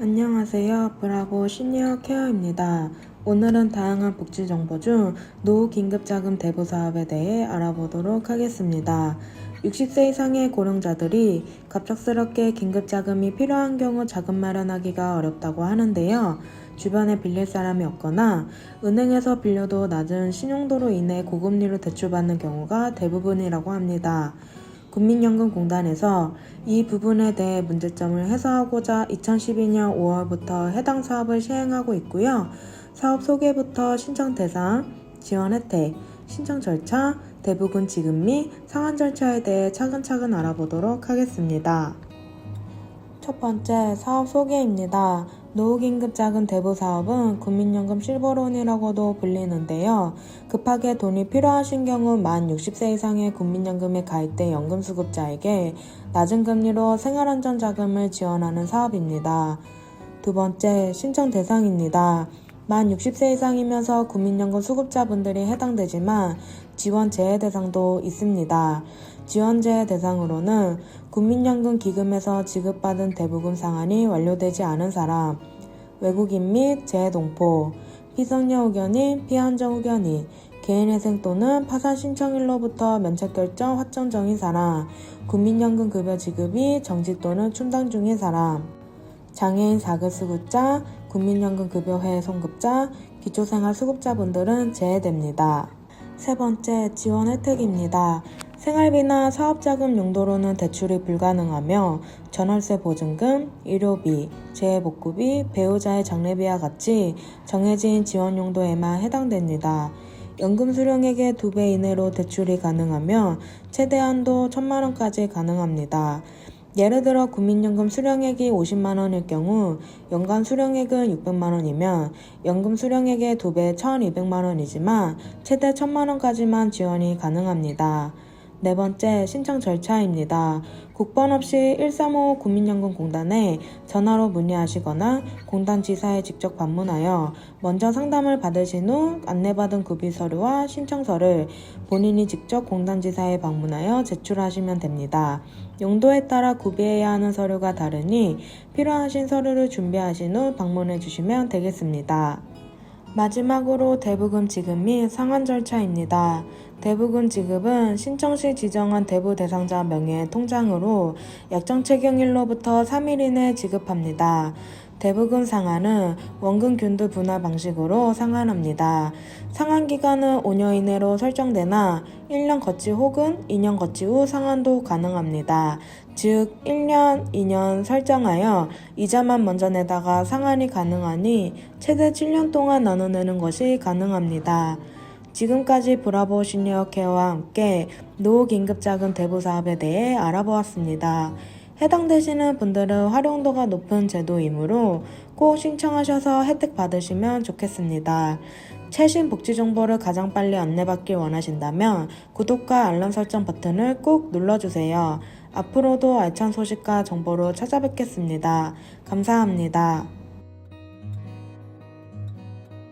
안녕하세요. 브라보 시니어 케어입니다. 오늘은 다양한 복지 정보 중 노후 긴급자금 대부 사업에 대해 알아보도록 하겠습니다. 60세 이상의 고령자들이 갑작스럽게 긴급자금이 필요한 경우 자금 마련하기가 어렵다고 하는데요. 주변에 빌릴 사람이 없거나 은행에서 빌려도 낮은 신용도로 인해 고금리로 대출받는 경우가 대부분이라고 합니다. 국민연금공단에서 이 부분에 대해 문제점을 해소하고자 2012년 5월부터 해당 사업을 시행하고 있고요. 사업 소개부터 신청 대상, 지원 혜택, 신청 절차, 대부분 지급 및 상환 절차에 대해 차근차근 알아보도록 하겠습니다. 첫 번째 사업 소개입니다. 노후긴급자금 대부 사업은 국민연금 실버론이라고도 불리는데요. 급하게 돈이 필요하신 경우 만 60세 이상의 국민연금에 가입된 연금수급자에게 낮은 금리로 생활안전자금을 지원하는 사업입니다. 두 번째 신청 대상입니다. 만 60세 이상이면서 국민연금 수급자분들이 해당되지만 지원 제외 대상도 있습니다. 지원 제외 대상으로는 국민연금 기금에서 지급받은 대부분 상환이 완료되지 않은 사람, 외국인 및 재동포, 피성녀 후견인, 피한정 후견인, 개인회생 또는 파산 신청일로부터 면책 결정 확정 중인 사람, 국민연금 급여 지급이 정지 또는 충당 중인 사람, 장애인 4급 수급자, 국민연금 급여회 송급자, 기초생활 수급자분들은 제외됩니다. 세 번째, 지원 혜택입니다. 생활비나 사업자금 용도로는 대출이 불가능하며 전월세 보증금, 의료비, 재해복구비, 배우자의 장례비와 같이 정해진 지원 용도에만 해당됩니다. 연금 수령액의 2배 이내로 대출이 가능하며 최대 한도 1천만원까지 가능합니다. 예를 들어 국민연금 수령액이 50만 원일 경우 연간 수령액은 600만 원이면 연금 수령액의 2배 1,200만 원이지만 최대 1,000만 원까지만 지원이 가능합니다. 네 번째 신청 절차입니다. 국번 없이 135 국민연금공단에 전화로 문의하시거나 공단 지사에 직접 방문하여 먼저 상담을 받으신 후 안내받은 구비 서류와 신청서를 본인이 직접 공단 지사에 방문하여 제출하시면 됩니다. 용도에 따라 구비해야 하는 서류가 다르니 필요하신 서류를 준비하신 후 방문해 주시면 되겠습니다. 마지막으로 대부금 지급 및 상환 절차입니다. 대부금 지급은 신청 시 지정한 대부 대상자 명의 통장으로 약정 체결일로부터 3일 이내 지급합니다. 대부금 상환은 원금 균도 분할 방식으로 상환합니다. 상환 기간은 5년 이내로 설정되나 1년 거치 혹은 2년 거치 후 상환도 가능합니다. 즉 1년, 2년 설정하여 이자만 먼저 내다가 상환이 가능하니 최대 7년 동안 나눠내는 것이 가능합니다. 지금까지 브라보 시니어 케어와 함께 노후 긴급 자금 대부 사업에 대해 알아보았습니다. 해당되시는 분들은 활용도가 높은 제도이므로 꼭 신청하셔서 혜택 받으시면 좋겠습니다. 최신 복지 정보를 가장 빨리 안내받길 원하신다면 구독과 알람 설정 버튼을 꼭 눌러주세요. 앞으로도 알찬 소식과 정보로 찾아뵙겠습니다. 감사합니다.